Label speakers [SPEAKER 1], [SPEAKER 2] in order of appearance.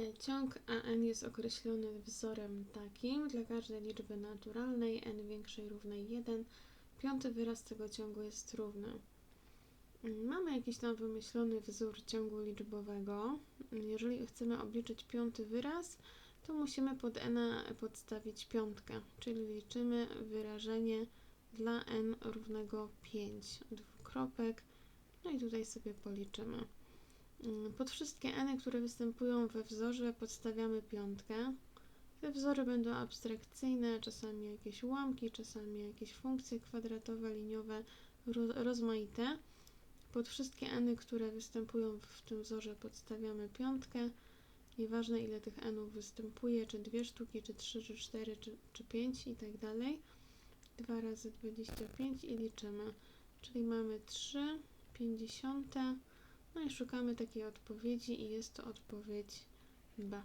[SPEAKER 1] E, Ciąg AN jest określony wzorem takim. Dla każdej liczby naturalnej n większej równej 1, piąty wyraz tego ciągu jest równy. Mamy jakiś tam wymyślony wzór ciągu liczbowego. Jeżeli chcemy obliczyć piąty wyraz, to musimy pod n podstawić piątkę, czyli liczymy wyrażenie dla n równego 5 dwukropek. No i tutaj sobie policzymy. Mm, Pod wszystkie n, które występują we wzorze, podstawiamy piątkę. Te wzory będą abstrakcyjne, czasami jakieś ułamki, czasami jakieś funkcje kwadratowe, liniowe, ro- rozmaite. Pod wszystkie n, które występują w tym wzorze, podstawiamy piątkę. Nieważne ile tych n występuje, czy dwie sztuki, czy trzy, czy cztery, czy, czy pięć i tak dalej. 2 razy 25 i liczymy. Czyli mamy 3 50. No i szukamy takiej odpowiedzi i jest to odpowiedź B.